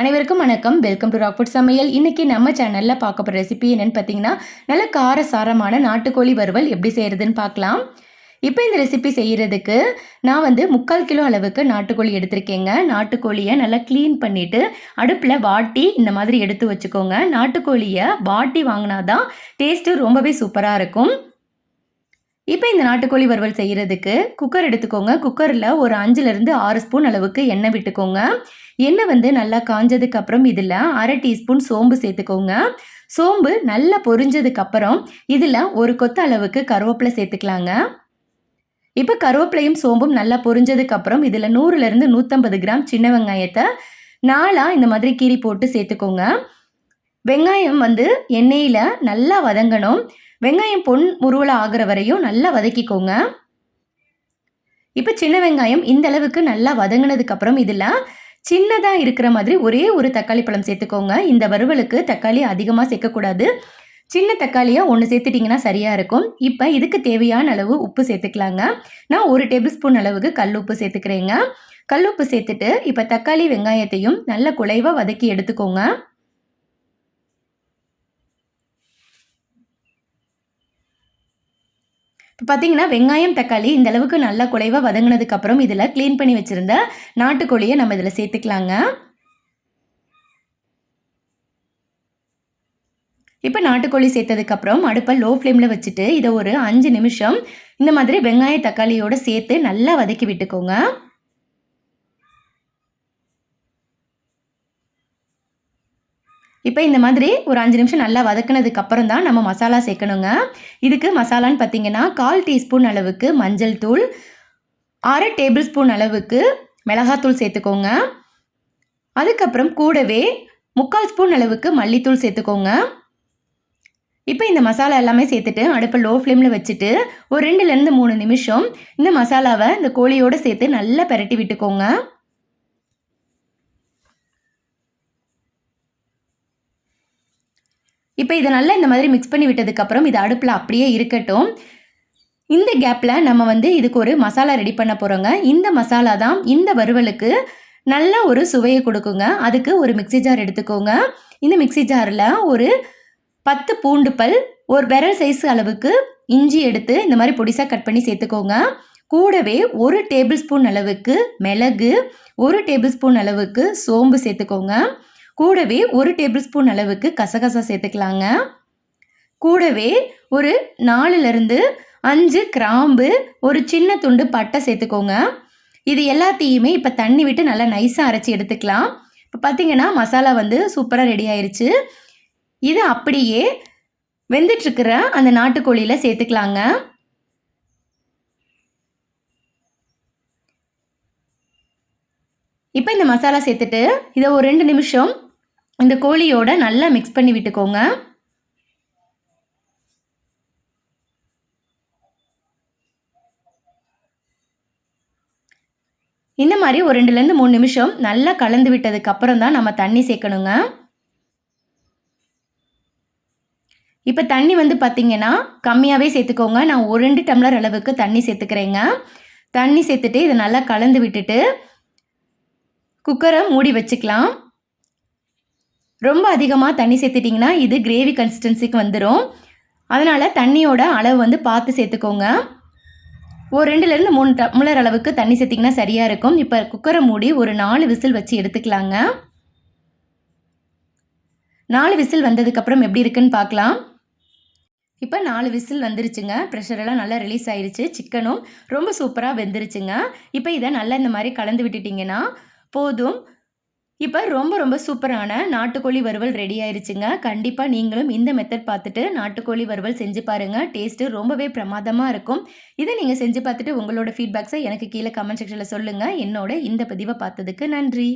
அனைவருக்கும் வணக்கம். Welcome to Rockfort சமையல். இன்னைக்கு நம்ம சேனலில் பார்க்க போகிற ரெசிபி என்னன்னு பார்த்தீங்கன்னா நல்ல கார சாரமான நாட்டுக்கோழி வறுவல் எப்படி செய்கிறதுன்னு பார்க்கலாம். இப்போ இந்த ரெசிபி செய்கிறதுக்கு நான் வந்து முக்கால் கிலோ அளவுக்கு நாட்டுக்கோழி எடுத்திருக்கேங்க. நாட்டுக்கோழியை நல்லா க்ளீன் பண்ணிவிட்டு அடுப்பில் வாட்டி இந்த மாதிரி எடுத்து வச்சுக்கோங்க. நாட்டுக்கோழியை வாட்டி வாங்கினா தான் டேஸ்ட்டு ரொம்பவே சூப்பராக இருக்கும். இப்போ இந்த நாட்டுக்கோழி வறுவல் செய்கிறதுக்கு குக்கர் எடுத்துக்கோங்க. குக்கரில் ஒரு அஞ்சுலேருந்து ஆறு ஸ்பூன் அளவுக்கு எண்ணெய் விட்டுக்கோங்க. எண்ணெய் வந்து நல்லா காஞ்சதுக்கு அப்புறம் இதில் அரை டீஸ்பூன் சோம்பு சேர்த்துக்கோங்க. சோம்பு நல்லா பொரிஞ்சதுக்கப்புறம் இதில் ஒரு கொத்த அளவுக்கு கருவேப்பிலை சேர்த்துக்கலாங்க. இப்போ கருவேப்பிலையும் சோம்பும் நல்லா பொரிஞ்சதுக்கப்புறம் இதில் நூறுலேருந்து நூற்றம்பது கிராம் சின்ன வெங்காயத்தை நாலாக இந்த மாதிரி கீரி போட்டு சேர்த்துக்கோங்க. வெங்காயம் வந்து எண்ணெயில் நல்லா வதங்கணும். வெங்காயம் பொன் முருவலை ஆகிற வரையும் நல்லா வதக்கிக்கோங்க. இப்போ சின்ன வெங்காயம் இந்த அளவுக்கு நல்லா வதங்கினதுக்கப்புறம் இதில் சின்னதாக இருக்கிற மாதிரி ஒரே ஒரு தக்காளி பழம் சேர்த்துக்கோங்க. இந்த வறுவலுக்கு தக்காளி அதிகமாக சேர்க்கக்கூடாது சின்ன தக்காளியாக ஒன்று சேர்த்துட்டிங்கன்னா சரியாக இருக்கும். இப்போ இதுக்கு தேவையான அளவு உப்பு சேர்த்துக்கலாங்க. நான் ஒரு டேபிள் ஸ்பூன் அளவுக்கு கல் உப்பு சேர்த்துக்கிறேங்க. கல் உப்பு சேர்த்துட்டு இப்போ தக்காளி வெங்காயத்தையும் நல்ல குலைவாக வதக்கி எடுத்துக்கோங்க. இப்போ பார்த்தீங்கன்னா வெங்காயம் தக்காளி இந்த அளவுக்கு நல்லா குலைவாக வதங்கினதுக்கப்புறம் இதில் க்ளீன் பண்ணி வச்சுருந்த நாட்டுக்கோழியை நம்ம இதில் சேர்த்துக்கலாங்க. இப்போ நாட்டுக்கோழி சேர்த்ததுக்கப்புறம் அடுப்பை லோ ஃப்ளேமில் வச்சுட்டு இதை ஒரு அஞ்சு நிமிஷம் இந்த மாதிரி வெங்காய தக்காளியோடு சேர்த்து நல்லா வதக்கி விட்டுக்கோங்க. இப்போ இந்த மாதிரி ஒரு அஞ்சு நிமிஷம் நல்லா வதக்கினதுக்கு அப்புறம் தான் நம்ம மசாலா சேர்க்கணுங்க. இதுக்கு மசாலான்னு பார்த்தீங்கன்னா கால் டீஸ்பூன் அளவுக்கு மஞ்சள் தூள் அரை டேபிள் ஸ்பூன் அளவுக்கு மிளகாத்தூள் சேர்த்துக்கோங்க. அதுக்கப்புறம் கூடவே முக்கால் ஸ்பூன் அளவுக்கு மல்லித்தூள் சேர்த்துக்கோங்க. இப்போ இந்த மசாலா எல்லாமே சேர்த்துட்டு அடுப்பை லோ ஃப்ளேமில் வச்சுட்டு ஒரு ரெண்டுலேருந்து மூணு நிமிஷம் இந்த மசாலாவை இந்த கோழியோடு சேர்த்து நல்லா பெரட்டி விட்டுக்கோங்க. இப்போ இதை நல்லா இந்த மாதிரி மிக்ஸ் பண்ணி விட்டதுக்கப்புறம் இது அடுப்பில் அப்படியே இருக்கட்டும். இந்த கேப்பில் நம்ம வந்து இதுக்கு ஒரு மசாலா ரெடி பண்ண போகிறோங்க இந்த மசாலா தான் இந்த வறுவலுக்கு நல்ல ஒரு சுவையை கொடுக்குங்க. அதுக்கு ஒரு மிக்சி ஜார் எடுத்துக்கோங்க. இந்த மிக்சி ஜாரில் ஒரு பத்து பூண்டு பல் ஒரு விரல் சைஸ் அளவுக்கு இஞ்சி எடுத்து இந்த மாதிரி பொடிசாக கட் பண்ணி சேர்த்துக்கோங்க. கூடவே ஒரு டேபிள் ஸ்பூன் அளவுக்கு மிளகு ஒரு டேபிள் ஸ்பூன் அளவுக்கு சோம்பு சேர்த்துக்கோங்க. கூடவே ஒரு டேபிள் ஸ்பூன் அளவுக்கு கசகசா சேர்த்துக்கலாங்க. கூடவே ஒரு நாலுலேருந்து அஞ்சு கிராம்பு ஒரு சின்ன துண்டு பட்டை சேர்த்துக்கோங்க. இது எல்லாத்தையுமே இப்போ தண்ணி விட்டு நல்லா நைஸாக அரைச்சி எடுத்துக்கலாம். இப்போ பார்த்தீங்கன்னா மசாலா வந்து சூப்பராக ரெடி ஆயிடுச்சு இது அப்படியே வெந்துட்டுருக்கிற அந்த நாட்டுக்கோழியில் சேர்த்துக்கலாங்க. இப்போ இந்த மசாலா சேர்த்துட்டு இதை ஒரு ரெண்டு நிமிஷம் இந்த கோழியோட நல்லா மிக்ஸ் பண்ணி விட்டுக்கோங்க. இந்த மாதிரி ஒரு ரெண்டுலேருந்து மூணு நிமிஷம் நல்லா கலந்து விட்டதுக்கு அப்புறம் தான் நம்ம தண்ணி சேர்க்கணுங்க. இப்போ தண்ணி வந்து பார்த்திங்கன்னா கம்மியாகவே சேர்த்துக்கோங்க. நான் ஒரு ரெண்டு டம்ளர் அளவுக்கு தண்ணி சேர்த்துக்கிறேங்க. தண்ணி சேர்த்துட்டு இதை நல்லா கலந்து விட்டுட்டு குக்கரை மூடி வச்சுக்கலாம். ரொம்ப அதிகமாக தண்ணி சேர்த்துட்டிங்கன்னா இது கிரேவி கன்சிஸ்டன்சிக்கு வந்துடும் அதனால் தண்ணியோட அளவு வந்து பார்த்து சேர்த்துக்கோங்க. ஒரு ரெண்டுலேருந்து மூணு டம்ளர் அளவுக்கு தண்ணி சேர்த்திங்கன்னா சரியாக இருக்கும். இப்போ குக்கரை மூடி ஒரு நாலு விசில் வச்சு எடுத்துக்கலாங்க. நாலு விசில் வந்ததுக்கப்புறம் எப்படி இருக்குன்னு பார்க்கலாம். இப்போ நாலு விசில் வந்துருச்சுங்க. ப்ரெஷரெல்லாம் நல்லா ரிலீஸ் ஆயிடுச்சு சிக்கனும் ரொம்ப சூப்பராக வெந்துருச்சுங்க. இப்போ இதை நல்லா இந்த மாதிரி கலந்து விட்டுட்டிங்கன்னா போதும். இப்போ ரொம்ப ரொம்ப சூப்பரான நாட்டுக்கோழி வறுவல் ரெடி ஆயிருச்சுங்க. கண்டிப்பாக நீங்களும் இந்த மெத்தட் பார்த்துட்டு நாட்டுக்கோழி வறுவல் செஞ்சு பாருங்கள் டேஸ்ட்டு ரொம்பவே பிரமாதமாக இருக்கும். இதை நீங்கள் செஞ்சு பார்த்துட்டு உங்களோட ஃபீட்பேக்ஸை எனக்கு கீழே கமெண்ட் செக்ஷனில் சொல்லுங்கள் என்னோட இந்த பதிவை பார்த்ததுக்கு நன்றி.